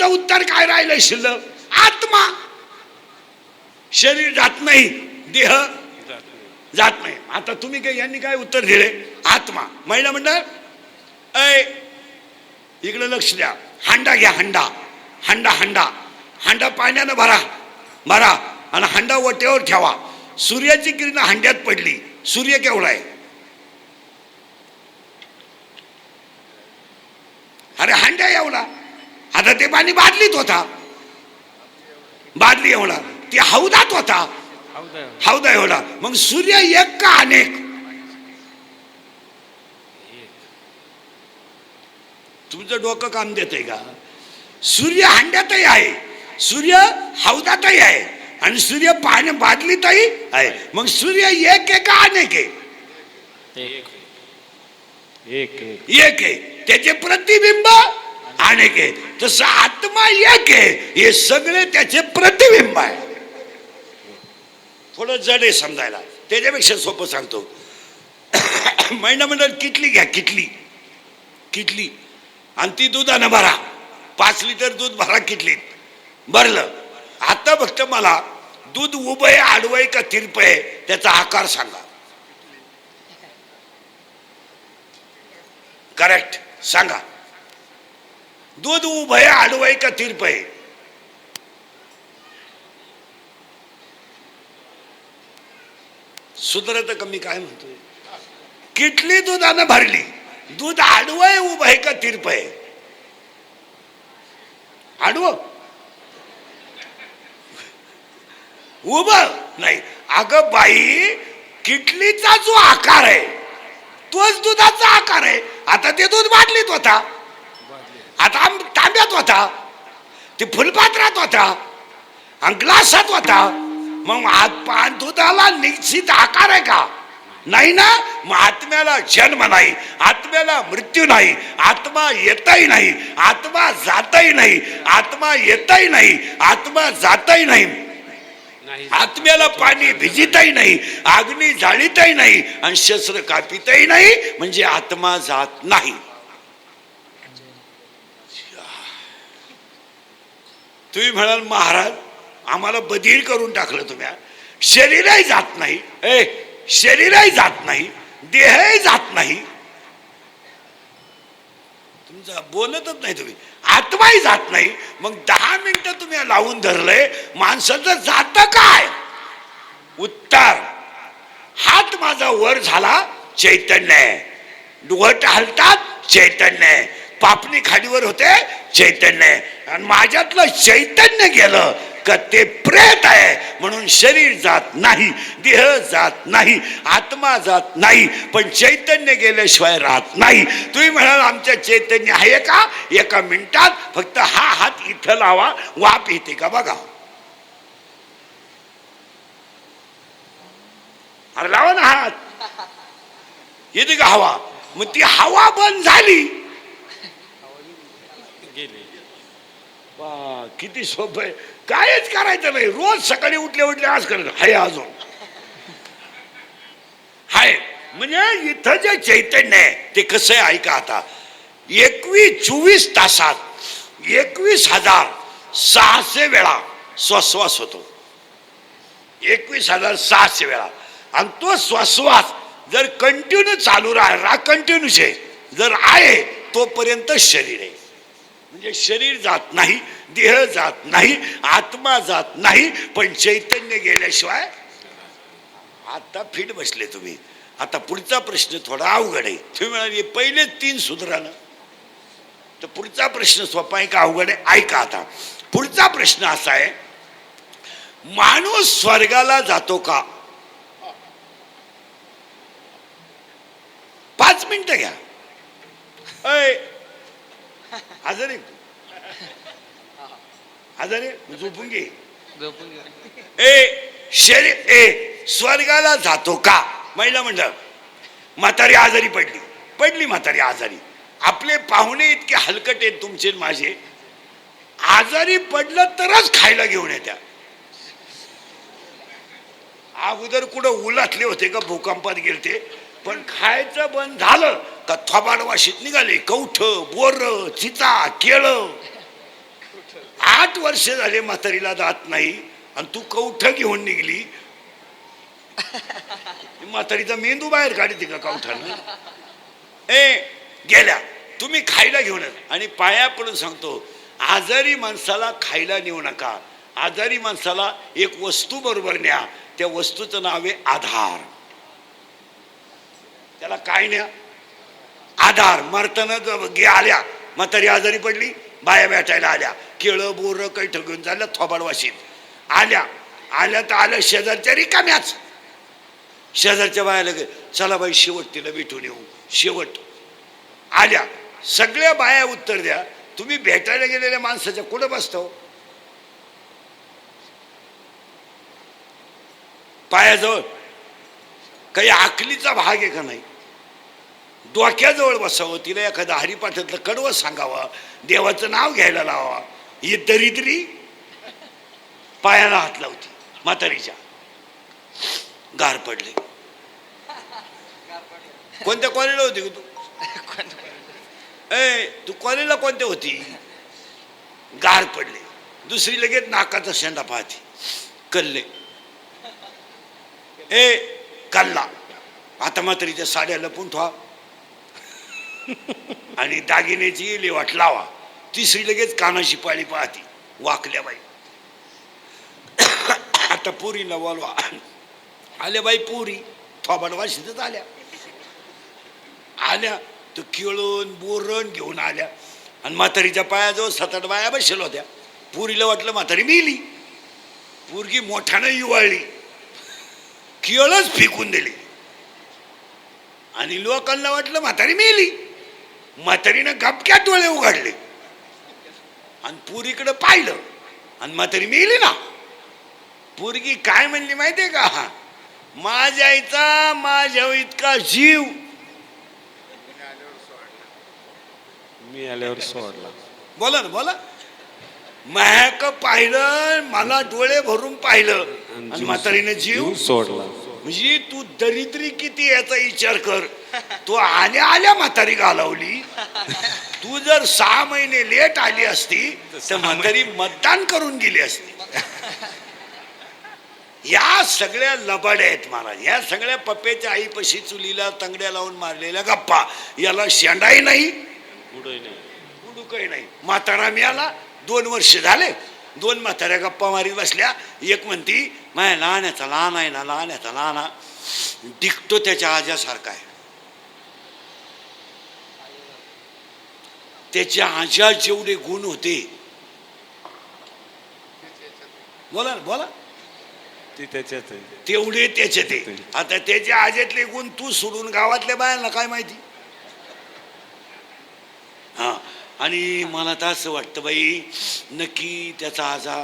तुमचं उत्तर काय राहिलं शिल्लक? आत्मा. शरीर जात नाही देह जात नाही. आता तुम्ही काय यांनी काय उत्तर दिले? आत्मा. महिला मंडळ ऐ इकडे लक्ष द्या. हांडा घ्या हांडा. हांडा हांडा. हांडा पाण्यानं भरा. भरा. आणि हांडा वटेवर ठेवा. सूर्याची किरण हांड्यात पडली. सूर्य केवढा आहे? अरे हांड्या एवढा. आता ते पाणी बादलीत होता. बादली एवढा. ते हौदात होता. हौदा. एवढा. मग सूर्य एक का अनेक? तुमचं डोकं काम देतंय का? सूर्य हांड्यातही आहे. सूर्य हौदातही आहे. आणि सूर्य पाणी बादलीतही आहे. मग सूर्य एक आहे का अनेक आहे? एक. एक एक. एक आहे. त्याचे प्रतिबिंब अनेक आहे तसं आत्मा एक आहे हे सगळे त्याचे प्रतिबिंब आहे. थोडं जड आहे समजायला. त्याच्यापेक्षा सोपं सांगतो. महिना मंडळ किटली घ्या किटली. किटली. आणि ती दुधानं भरा. पाच लिटर दूध भरा किटलीत. भरलं. आता फक्त मला दूध उभय आडवय का तिरपय त्याचा आकार सांगा. करेक्ट सांगा. दूध उभं आहे का तिरपय आहे सुधरत कमी काय म्हणतोय? किटली दुधानं भरली दूध आडवय उभय का तिरपय आहे उभ? उभं नाही. अगं बाई किटलीचा जो आकार आहे तोच दुधाचा आकार आहे. आता ते दूध बाटलीत होता. आता आम- तांब्यात होता ते फुलपात्रात होता आणि ग्लासात होता. मग दुधाला निश्चित आकार आहे का? नाही ना? मग आत्म्याला जन्म नाही आत्म्याला मृत्यू नाही आत्मा येतही नाही आत्मा जातही नाही आत्मा येतही नाही आत्मा जातही नाही. नाही. आत्म्याला पाणी भिजितही नाही अग्नी जाळीतही नाही आणि शस्त्र कापितही नाही म्हणजे आत्मा जात नाही. तुम्ही म्हणाल महाराज आम्हाला बधीर करून टाकलं तुम्ही. शरीरही जात नाही. ए! शरीरही जात नाही. देहही जात नाही. तुमचं बोलतच नाही तुम्ही. आत्माही जात नाही. मग दहा मिनिटं तुम्ही लावून धरलंय. माणसाचं जात काय? उत्तर. हात माझा वर झाला चैतन्य. आहे वट हलतात चैतन्य. आहे पापणी खालीवर होते चैतन्य आहे. आणि माझ्यातलं चैतन्य गेलं का ते प्रेत आहे. म्हणून शरीर जात नाही देह जात नाही आत्मा जात नाही पण चैतन्य गेल्याशिवाय राहत नाही. तुम्ही म्हणाल आमच्या चैतन्य आहे का? एका मिनिटात फक्त हा हात इथं लावा वाप येते का बघा. अरे लावा ना हात. येते का हवा? मग ती हवा बंद झाली. गेले. वा किती सोपं आहे. कायच करायचं नाही. रोज सकाळी उठले उठले आज करायचं. हाय अजून. हाय. म्हणजे इथं जे चैतन्य आहे ते कसं आहे ऐका आता. एकवीस चोवीस तासात एकवीस हजार सहाशे वेळा स्वश्वास होतो. एकवीस हजार सहाशे वेळा. आणि तो श्वासवास जर कंटिन्यू चालू राहिला कंटिन्यूच आहे जर आहे तोपर्यंत शरीर आहे. म्हणजे शरीर जात नाही देह जात नाही आत्मा जात नाही पण चैतन्य गेल्याशिवाय आता फिट बसले तुम्ही. आता पुढचा प्रश्न थोडा अवघड आहे. तुम्ही म्हणाले पहिले तीन सुधारणं. तर पुढचा प्रश्न सोपा आहे का अवघड आहे? ऐका आता. पुढचा प्रश्न असा आहे माणूस स्वर्गाला जातो का? पाच मिनिटं घ्या. आजारी आजारी झोपून घे. झोपून घ्या ए शरीर ए स्वर्गाला जातो का? महिला मंडळ म्हातारी आजारी पडली. पडली म्हातारी आजारी. आपले पाहुणे इतके हलकट आहेत तुमचे आणि माझे. आजारी पडलं तरच खायला घेऊन येत्या. अगोदर कुठं उलाटले होते का भूकंपात गेलते? पण खायचं बंद झालं का थोबाड वाशीत निघाले. कौठ बोर चिता केळ. आठ वर्ष झाले म्हातारीला जात नाही आणि तू कौठ घेऊन निघली. म्हातारीचा मेंदू बाहेर काढते का कौठानं ए गेल्या. तुम्ही खायला घेऊन आणि पाया पडून सांगतो आजारी माणसाला खायला नेऊ नका. आजारी माणसाला एक वस्तू बरोबर न्या. त्या वस्तूचं नाव आहे आधार. त्याला काय न्या आधार मरताना गे आल्या म्हातारी आजारी पडली बाया भेटायला आल्या. केळं बोर काही ठगून झालं थोबाड वाशीत. आल्या. आल्या तर आल्या शेजारच्या रिकाम्याच. शेजारच्या बायाला गे- चला बाई शेवट तिला भेटून येऊ. शेवट. आल्या. सगळ्या बाया उत्तर द्या. तुम्ही भेटायला गेलेल्या माणसाच्या कुठं बसतो हो? पायाजवळ काही आकलीचा भाग आहे का नाही? डोक्याजवळ बसावं तिला एखादं हरिपाठातलं कडवं सांगावं देवाचं नाव घ्यायला लावा ही दरिद्री पायाला हात लावती म्हातारीच्या. गार पडले. कोणत्या कॉलेजला होती तू? ए तू कॉलेजला कोणत्या होती? गार पडले. दुसरी लगेच नाकाचा शेंडा पाहती. कल्ले. ए कल्ला. आता म्हातारीच्या साड्या लपून ठेवा. आणि दागिन्याची लेवाट लावा. तिसरी लगेच कानाशी पाळी पाहती. वाकल्या बाई. आता पुरीला बोलवा. आल्या बाई पुरी. थोबाड वाशीतच आल्या. आल्या तर किळून बोरण घेऊन आल्या. आणि म्हातारीच्या पायाजवळ सात आठ बाया बसेल होत्या. पुरीला वाटलं म्हातारी मिली. पोरगी मोठ्यानं युवाळली केळच फेकून दिली. आणि लोकांना वाटलं म्हातारी मेली. म्हातारीनं गपक्यात डोळे उघडले. आणि पुरीकडे पाहिलं. आणि म्हातारी मेली ना. पोरगी काय म्हणली माहितीये का? माझ्या आईचा माझ्या इतका जीव. मी आल्यावर सोडला. बोला ना बोला. महक पाहिलं मला डोळे भरून पाहिलं. आणि म्हातारीनं जीव सोडला. म्हणजे तू दरिद्री किती याचा विचार कर. तू आल्या आल्या म्हातारी घालवली. तू जर सहा महिने लेट आली असती तर म्हातारी मतदान करून गेली असती. या सगळ्या लबाड्या आहेत महाराज. या सगळ्या पप्प्याच्या आईपाशी चुलीला तंगड्या लावून मारलेल्या गप्पा. याला शेंडाही नाही नाही. नाही. म्हातारा मिळाला दोन वर्ष झाले दोन म्हाताऱ्या गप्पा मारीत बसल्या. एक म्हणती माया लहाण्याचा लहान आहे ना लहाण्याचा लहान. दिखतो त्याच्या आज्यासारखा आहे. त्याच्या आजा जेवढे गुण होते. बोला ना बोला. ती त्याच्यात तेवढे त्याचे ते आता त्याच्या आज्यातले गुण तू सोडून गावातल्या बायांना काय माहिती? हा. आणि मला तर असं वाटतं बाई नक्की त्याचा आजा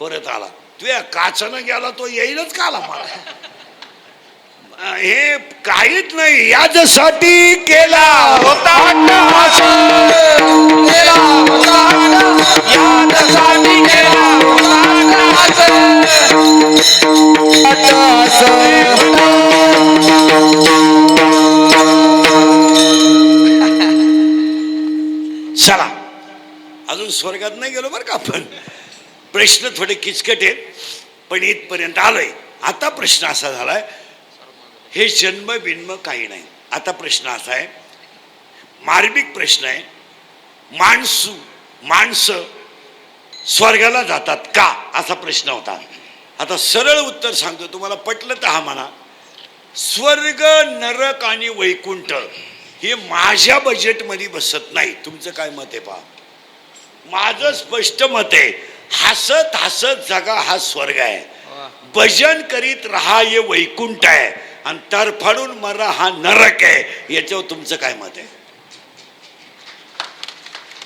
परत आला. तुया काचानं गेला तो येईलच का आला मला? हे काहीच नाही याच्यासाठी केला होता केला अजून स्वर्गात नाही गेलो बरं का आपण. प्रश्न थोडे किचकट आहेत पण इथपर्यंत आलोय. आता प्रश्न असा झालाय हे जन्म बिन्म काही नाही. आता प्रश्न असा आहे मार्मिक प्रश्न आहे माणसू माणसं स्वर्गाला जातात का? असा प्रश्न होता. आता सरळ उत्तर सांगतो तुम्हाला पटलं तर हा म्हणा. स्वर्ग नरक आणि वैकुंठ हे माझ्या बजेटमध्ये बसत नाही. तुमचं काय मत आहे पहा. माझं स्पष्ट मत आहे हसत हसत जगा हा स्वर्ग आहे. भजन करीत राहा हे वैकुंठ आहे आणि तरफाडून मरा हा नरक आहे याच्यावर तुमचं काय मत आहे?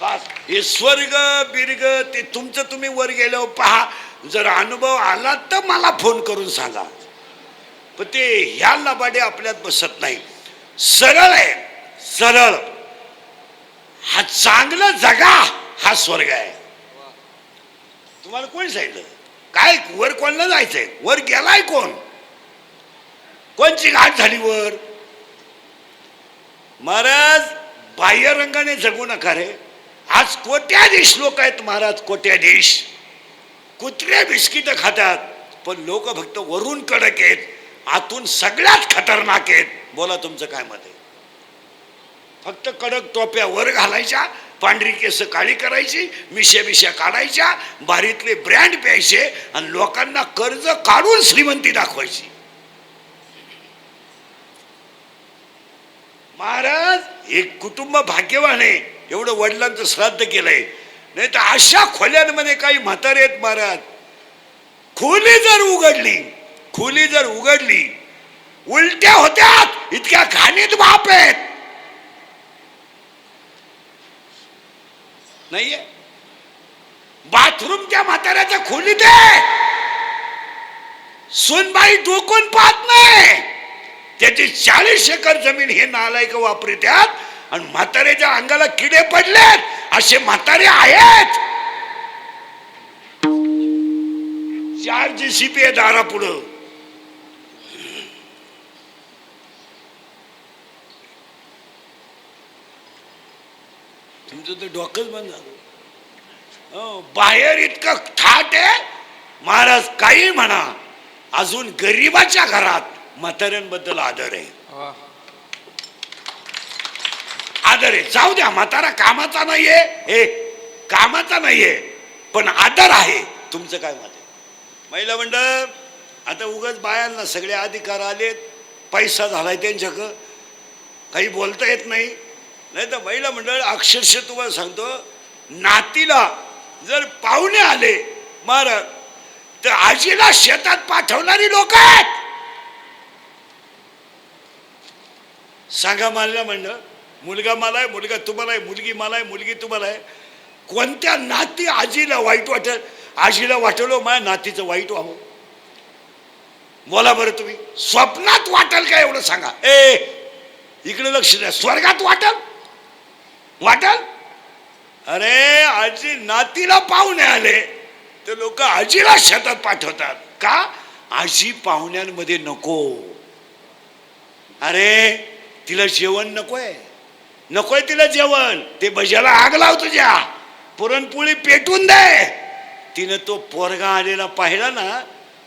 बस हे स्वर्ग बिर्ग ते तुमचं तुम्ही वर गेल्यावर पहा. जर अनुभव आला तर मला फोन करून सांगा. पण ते ह्या लबाडे आपल्यात बसत नाही. सरळ आहे सरळ. हा चांगला जगा. हा स्वर्ग आहे. तुम्हाला कोण सांगितलं? काय वर कोणाला जायचंय? वर गेलाय कोण? कोणची घाट झाली वर? महाराज बाह्य रंगाने जगू नका रे. आज कोट्याधीश लोक आहेत महाराज कोट्याधीश कुत्रे बिस्किट खातात पण लोक फक्त वरून कडक आहेत. आतून सगळ्यात खतरनाक आहेत. बोला तुमचं काय मत आहे? फक्त कडक टोप्या वर घालायच्या पांढरी केस काळी करायची मिश्या मिश्या काढायच्या बारीतले ब्रँड प्यायचे आणि लोकांना कर्ज काढून श्रीमंती दाखवायची. महाराज एक कुटुंब भाग्यवान आहे. एवढं वडिलांचं श्राद्ध केलंय. नाही तर अशा खोल्यांमध्ये काही म्हातारे आहेत महाराज. खोली जर उघडली खोली जर उघडली उलट्या होत्या इतक्या घाणीत बाप आहेत. नाहीये? बाथरूमच्या म्हाताऱ्याच्या खोलीत आहे. सुनबाई डोकून पाहत नाही. त्याची चाळीस एकर जमीन हे नालायक वापरित्यात आणि म्हाताऱ्याच्या अंगाला किडे पडलेत. असे म्हातारे आहेत. चार जीसीपी आहे दारा पुढं तुमचं तर डोकंच बंद झालं. हो, बाहेर इतकं थाट आहे महाराज काही म्हणा. अजून गरीबाच्या घरात म्हाताऱ्यांबद्दल आदर आहे. आदर आहे. जाऊ द्या म्हातारा कामाचा नाहीये. हे कामाचा नाहीये पण आदर आहे. तुमचं काय मत आहे? महिला मंडळ आता उगाच बायांना सगळे अधिकार आलेत. पैसा झालाय त्यांच्याकडं. काही बोलता येत नाही. नाही तर महिला मंडळ अक्षरशः तुम्हाला सांगतो नातीला जर पाहुणे आले महाराज तर आजीला शेतात पाठवणारी लोक आहेत. सांगा मला मंडळ मुलगा मला आहे मुलगा तुम्हाला आहे मुलगी मला आहे मुलगी तुम्हाला आहे कोणत्या नाती आजीला वाईट वाटेल? आजीला वाटलं माझ्या नातीचं वाईट व्हावं. बोला बरं तुम्ही स्वप्नात वाटेल का एवढं सांगा? ए इकडे लक्ष द्या स्वर्गात वाटेल? वाटल? अरे आजी नातीला पाहुणे आले. तर लोक आजीला शेतात पाठवतात. का? आजी पाहुण्यांमध्ये नको. अरे तिला जेवण नकोय. नकोय तिला जेवण. ते भज्याला आग लाव तुझ्या. पुरणपोळी पेटून दे. तिनं तो पोरगा आलेला पाहिला ना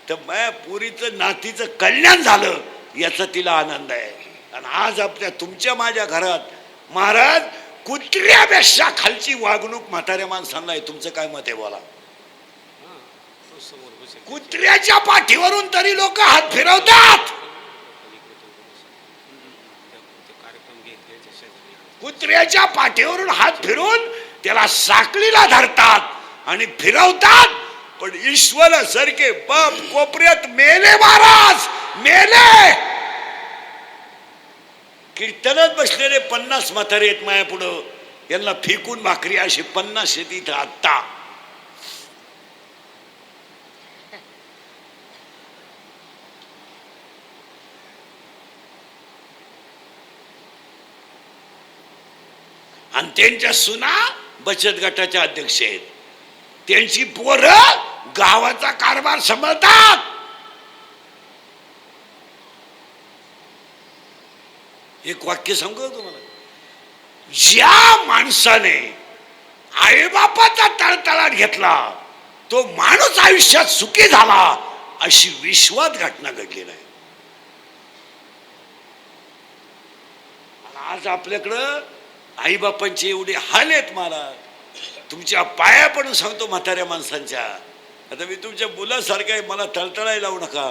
तर मै पुरीचं नातीचं कल्याण झालं याचा तिला आनंद आहे. आणि आज आपल्या तुमच्या माझ्या घरात महाराज कुत्र्यापेक्षा खालची वागणूक म्हाताऱ्या माणसांना आहे. तुमचं काय मत आहे बोला? कुत्र्याच्या पाठीवरून तरी लोक हात फिरवतात. कार्यक्रम कुत्र्याच्या पाठीवरून हात फिरून त्याला साखळीला धरतात आणि फिरवतात. पण ईश्वरासारखे बाप कोपऱ्यात मेले महाराज मेले! कीर्तनात बसलेले पन्नास म्हातारे आहेत माया पुढं. यांना फेकून भाकरी असे पन्नास आहेत इथं आत्ता. आणि त्यांच्या सुना बचत गटाच्या अध्यक्ष आहेत. त्यांची पोरं गावाचा कारभार सांभाळतात. एक वाक्य सांगू तुम्हाला. ज्या माणसाने आईबापाचा तळतळाट घेतला तो माणूस आयुष्यात सुखी झाला अशी विश्वात घटना घडली नाही. आज आपल्याकडं आईबापांचे एवढे हाल आहेत मला तुमच्या पाया पडून सांगतो म्हाताऱ्या माणसांच्या. आता मी तुमच्या मुलासारखं आहे मला तळतळायला लावू नका.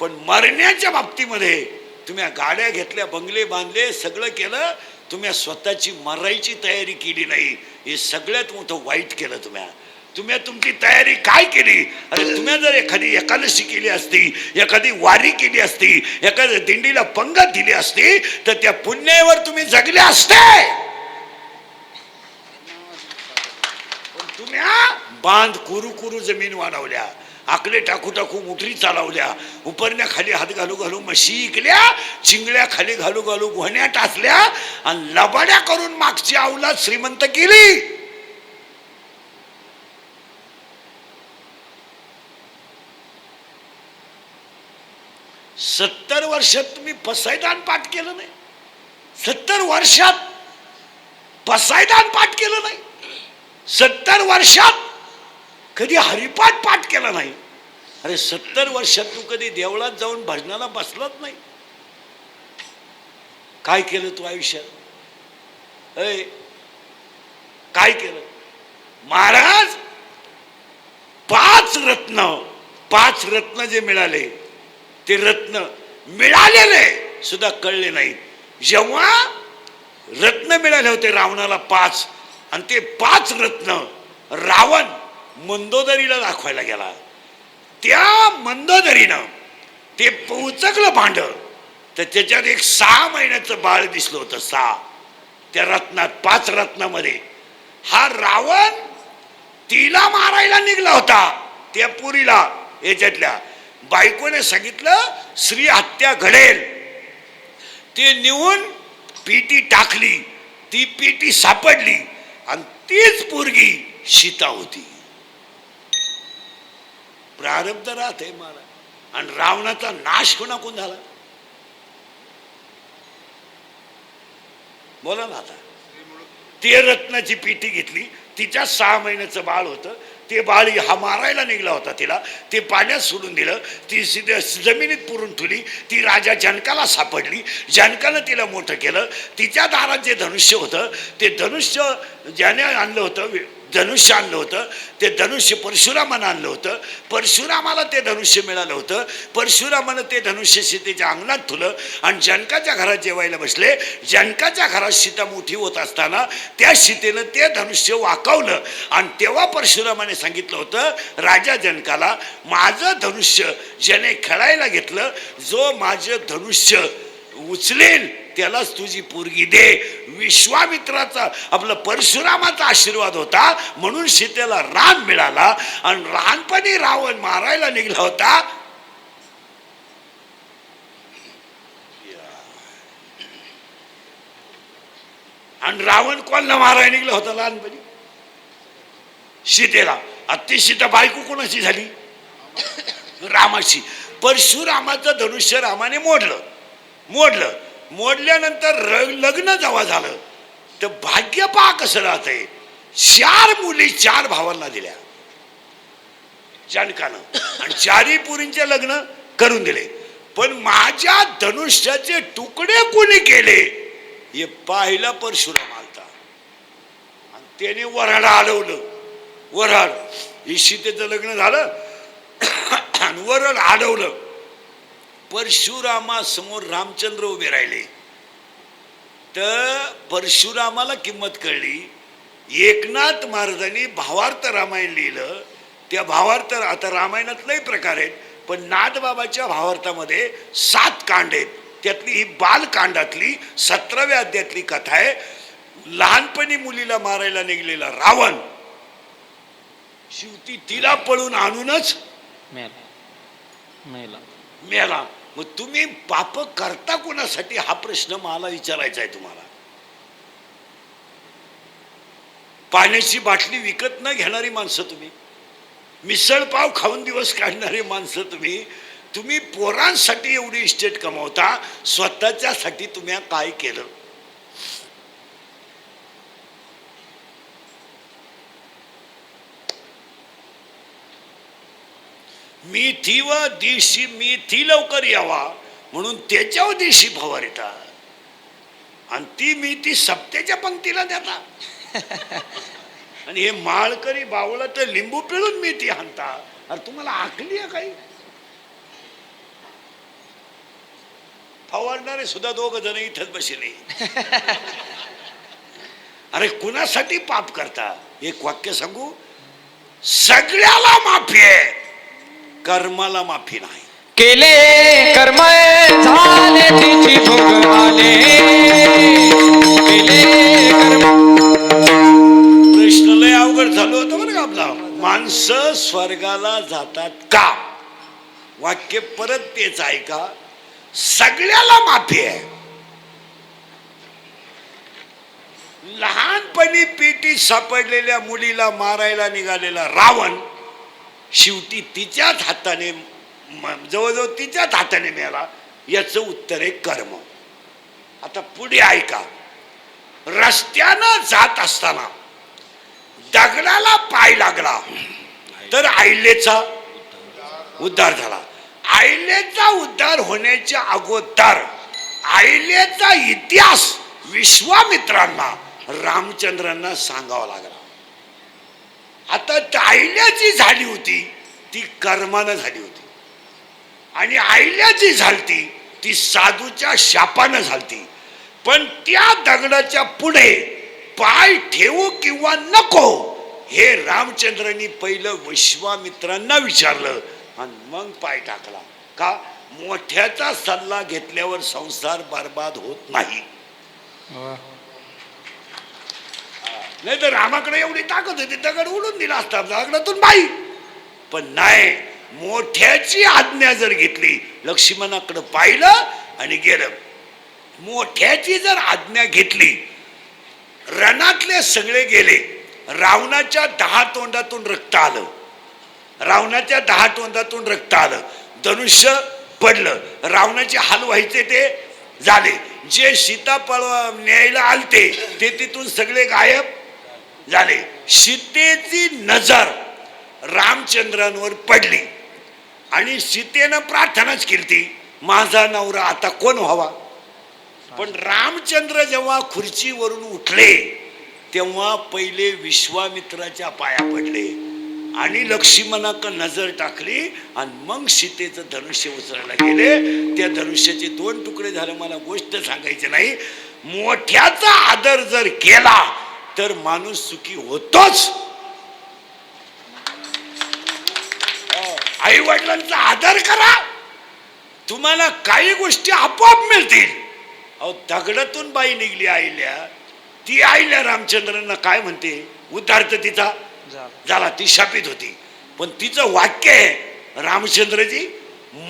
पण मरण्याच्या बाबतीमध्ये तुम्ही गाड्या घेतल्या बंगले बांधले सगळं केलं तुम्ही स्वतःची मरायची तयारी केली नाही. हे सगळ्यात मोठं वाईट केलं तुम्ही तुम्ही तुमची तयारी काय केली? अरे तुम्ही जर एखादी एकादशी केली असती एखादी वारी केली असती एखाद्या दिंडीला पंगत दिली असती तर त्या पुण्यावर तुम्ही जगले असते. पण तुम्ही बांध कुरू कुरू जमीन वाढवल्या. आकडे टाकू टाकू मुठरी चालवल्या. उपरण्या खाली हात घालू घालू म्हशी इकल्या चिंगड्या खाली घालू घालू गुहण्या टाचल्या आणि लबाड्या करून मागची अवलाद श्रीमंत केली. सत्तर वर्षात तुम्ही पसायदान पाठ केलं नाही. सत्तर वर्षात पसायदान पाठ केलं नाही. सत्तर वर्षात कधी हरिपाठ पाठ केला नाही. अरे सत्तर वर्षात तू कधी देवळात जाऊन भजनाला बसलाच नाही. काय केलं तू आयुष्यात? अय काय केलं? महाराज पाच रत्न पाच रत्न जे मिळाले ते रत्न मिळालेले सुद्धा कळले नाहीत जेव्हा रत्न मिळाले होते रावणाला पाच आणि ते पाच रत्न रावण मंदोदरीला दाखवायला गेला. त्या मंदोदरीनं ते पोचकलं भांड. तर त्याच्यात एक सहा महिन्याचं बाळ दिसलं होतं सहा. त्या रत्नात पाच रत्नामध्ये. हा रावण तिला मारायला निघला होता त्या पुरीला याच्यातल्या. बायकोने सांगितलं स्त्री हत्या घडेल. ते नेऊन पेटी टाकली ती पेटी सापडली. आणि तीच पोरगी सीता होती. प्रारब्ध राहते महाराज. आणि रावणाचा नाश कोणाकून झाला? बोला ना आता. ते रत्नाची पिठी घेतली तिच्या सहा महिन्याचं बाळ होतं. ते बाळ हा मारायला निघला होता तिला. ते पाण्यात सोडून दिलं. ती जमिनीत पुरून ठेवली. ती राजा जनकाला सापडली. जनकानं तिला मोठं केलं. तिच्या दारात जे धनुष्य होतं ते धनुष्य ज्याने आणलं होतं धनुष्य आणलं होतं. ते धनुष्य परशुरामानं आणलं होतं. परशुरामाला ते धनुष्य मिळालं होतं. परशुरामानं ते धनुष्य सीतेच्या अंगणात ठुलं आणि जनकाच्या घरात जेवायला बसले. जनकाच्या घरात सीता मोठी होत असताना त्या सीतेनं ते धनुष्य वाकवलं. आणि तेव्हा परशुरामाने सांगितलं होतं राजा जनकाला माझं धनुष्य ज्याने खेळायला घेतलं जो माझं धनुष्य उचलेल त्यालाच तुझी पोरगी दे. विश्वामित्राचा आपला परशुरामाचा आशीर्वाद होता. म्हणून सीतेला रान मिळाला. आणि लहानपणी रावण मारायला निघला होता. आणि रावण कोणला मारायला निघला होता लहानपणी सीतेला. आता ती सीता बायको कोणाची झाली? रामाची. परशुरामाचं धनुष्य रामाने मोडलं. मोडलं. मोडल्यानंतर र- लग्न जेव्हा झालं तर भाग्य पहा कसं राहतंय. चार मुली चार भावांना दिल्या. जनकानं. आणि चारही पुरींचे लग्न करून दिले. पण माझ्या धनुष्याचे तुकडे कोणी केले हे पाहिला परशुराम आलता. आणि त्याने वराड अडवलं वराड ही सीतेचं लग्न झालं. आणि वरड अडवलं परशुरामासमोर रामचंद्र उभे राहिले. तर परशुरामाला किंमत कळली. एकनाथ महाराजांनी भावार्थ रामायण लिहिलं. त्या भावार्थ आता रामायणात लई प्रकार आहेत पण नाथबाबाच्या भावार्थामध्ये सात कांड आहेत. त्यातली ही बालकांडातली सतराव्या अध्यातली कथा आहे. लहानपणी मुलीला मारायला निघलेला रावण शिवती तिला पळून आणूनच मेला. मेला. मेला. मग तुम्ही पाप करता कोणासाठी? हा प्रश्न मला विचारायचा आहे तुम्हाला. पाण्याची बाटली विकत न घेणारी माणसं तुम्ही. मिसळ पाव खाऊन दिवस काढणारी माणसं तुम्ही. तुम्ही पोरांसाठी एवढी इस्टेट कमावता स्वतःच्यासाठी तुम्ही काय केलं? मी व दिवशी मी लवकर यावा म्हणून त्याच्यावर दिवशी फवारितात आणि ती मी ती सप्तेच्या पंक्तीला देता आणि हे माळकरी बावळा तर लिंबू पिळून मी ती अरे तुम्हाला आखली आहे काही? फवारणारे सुद्धा दोघ जण इथंच बसले. अरे कुणासाठी पाप करता? एक वाक्य सांगू? सगळ्याला माफी आहे. कर्माला माफी नाही. केले कर्म झाले तिची भोग आले. केले कर्म. प्रश्न लय अवघड झालं होतं बरं का आपला. माणसं स्वर्गाला जातात का? वाक्य परत तेच आहे का सगळ्याला माफी आहे. लहानपणी पेटीत सापडलेल्या मुलीला मारायला निघालेला रावण शेवटी तिच्याच हाताने जवळजवळ तिच्याच हाताने मिळाला. याचं उत्तर आहे कर्म. आता पुढे ऐका. रस्त्यानं जात असताना दगडाला पाय लागला तर आईलेचा उद्धार झाला. आईलेचा उद्धार होण्याच्या अगोदर आईलेचा इतिहास विश्वामित्रांना रामचंद्रांना सांगावा लागला. आता आईल्या जी झाली होती ती कर्मानं झाली होती. आणि आईल्या जी झालती ती साधूच्या शापानं झालती. पण त्या दगडाच्या पुढे पाय ठेवू किंवा नको हे रामचंद्रांनी पहिलं विश्वामित्रांना विचारलं आणि मग पाय टाकला. का? मोठ्याचा सल्ला घेतल्यावर संसार बर्बाद होत नाही. नाही तर रामाकडे एवढी ताकद होती दगड उडून दिला असता दगडातून बाई. पण नाही मोठ्याची आज्ञा जर घेतली लक्ष्मणाकडे पाहिलं आणि गेलं. मोठ्याची जर आज्ञा घेतली रणातले सगळे गेले रावणाच्या दहा तोंडातून रक्त आलं. रावणाच्या दहा तोंडातून रक्त आलं. धनुष्य पडलं. रावणाचे हाल व्हायचे ते झाले. जे सीता पळ न्यायला आलते ते तिथून सगळे गायब. झाले. सीतेची नजर रामचंद्रांवर पडली. आणि सीतेनं प्रार्थनाच केली माझा नवरा आता कोण व्हावा? पण रामचंद्र जेव्हा खुर्चीवरून उठले तेव्हा पहिले विश्वामित्राच्या पाया पडले आणि लक्ष्मणाक नजर टाकली आणि मग सीतेचं धनुष्य उचलायला गेले. त्या धनुष्याचे दोन तुकडे झाले. मला गोष्ट सांगायची नाही. मोठ्याचा आदर जर केला तर माणूस सुखी होतोच. आई वडिलांचा आदर करा. तुम्हाला काही गोष्टी आपोआप मिळतील. अहो दगडातून बाई निघली आईल्या. ती आईल्या रामचंद्रांना काय म्हणते? उद्धार्थ तिचा. झालं. ती शापित होती. पण तिचं वाक्य आहे रामचंद्रजी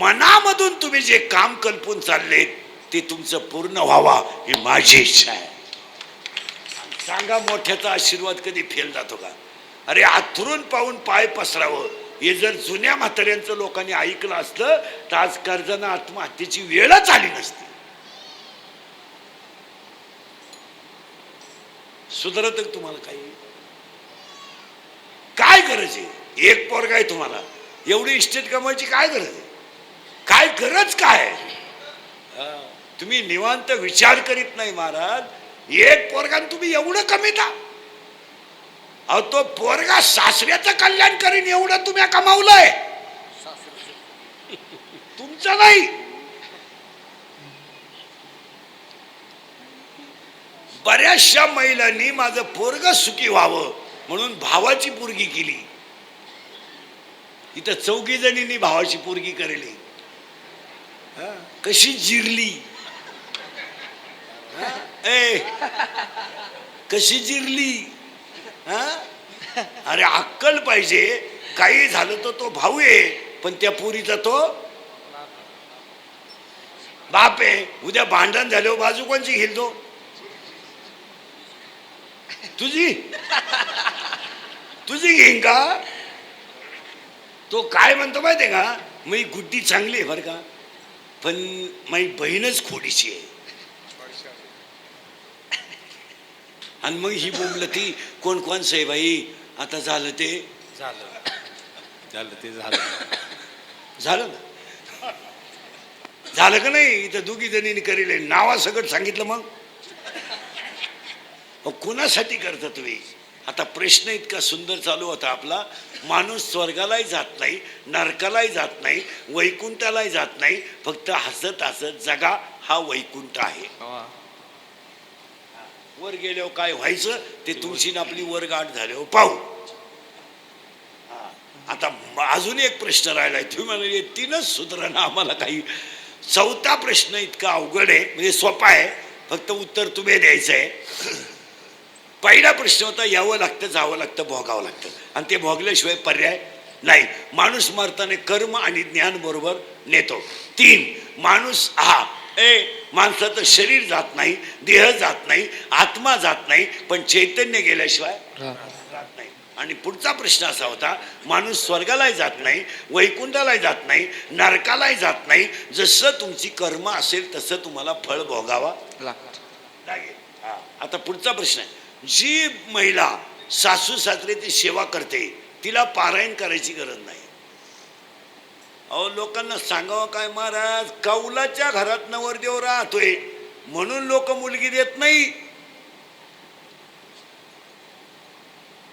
मनामधून तुम्ही जे काम कल्पून चालले ते तुमचं पूर्ण व्हावा ही माझी इच्छा आहे. सांगा मोठ्याचा आशीर्वाद कधी फेल जातो का? अरे आथरून पाहून पाय पसरावं. हे जर जुन्या म्हाताऱ्यांचं लोकांनी ऐकलं असतं तर आज कर्जानं आत्महत्येची वेळच आली नसती. सुधारत तुम्हाला काही? काय गरज आहे? एक पोरगा आहे तुम्हाला. एवढी इस्टेट कमवायची काय गरज आहे? काय गरज काय तुम्ही निवांत विचार करीत नाही महाराज. एक पोरगा तुम्ही एवढं कमी का अहो तो पोरगा सासऱ्याचं कल्याण करीन एवढं तुम्ही कमावलंय. तुमचं नाही. बऱ्याचशा महिलांनी माझं पोरग सुखी व्हावं म्हणून भावाची पोरगी केली. इथं चौघी जणींनी भावाची पोरगी करेली. कशी जिरली. हा? ए कशी जिरली? हा? अरे अक्कल पाहिजे. काही झालं तर तो भाऊ आहे पण त्या पोरीचा तो बाप आहे उद्या भांडण झाल्यावर बाजू कोणची घेईल तो? तुझी? तुझी घेईन का? तो काय म्हणतो माहितीये का? मी गुड्डी चांगली आहे बरं का पण माझी बहीणच खोडीची आहे. आणि मग ही बोंबलं ती कोण कोण साहेब बाई आता झालं ते. झालं. झालं ते झालं. झालं ना? झालं का नाही? इथं दोघी जणींनी करेल. नावा सगळं सांगितलं मग. अहो, कुणासाठी करता तुम्ही? आता प्रश्न इतका सुंदर चालू होता आपला. माणूस स्वर्गालाही जात नाही नरकालाही जात नाही वैकुंठालाही जात नाही. फक्त हसत हसत जगा हा वैकुंठ आहे. वा. वर गेल्यावर काय व्हायचं? ते तुळशीन आपली वर गाठ झाल्यावर पाहू. आता अजून एक प्रश्न राहिलाय. तुम्ही म्हणाले तीनच सुधारणा आम्हाला काही चौथा प्रश्न इतका अवघड आहे. म्हणजे सोपा आहे. फक्त उत्तर तुम्ही द्यायचं आहे पहिला प्रश्न होता यावं लागतं जावं लागतं भोगावं लागतं. आणि ते भोगल्याशिवाय पर्याय नाही. माणूस मरताना कर्म आणि ज्ञान बरोबर नेतो. तीन माणूस हा ए माणसाचं शरीर जात नाही देह जात नाही आत्मा जात नाही पण चैतन्य गेल्याशिवाय जात नाही आणि पुढचा प्रश्न असा होता माणूस स्वर्गालाही जात नाही वैकुंठालाही जात नाही नरकालाही जात नाही जसं तुमची कर्म असेल तसं तुम्हाला फळ भोगावा लागतं. लागेल हा. आता पुढचा प्रश्न आहे जी महिला सासू सासऱ्याची सेवा करते तिला पारायण करायची गरज नाही अहो लोकांना सांगावं काय महाराज? कौलाच्या घरात नवरदेव राहतोय. म्हणून लोक मुलगी देत नाही.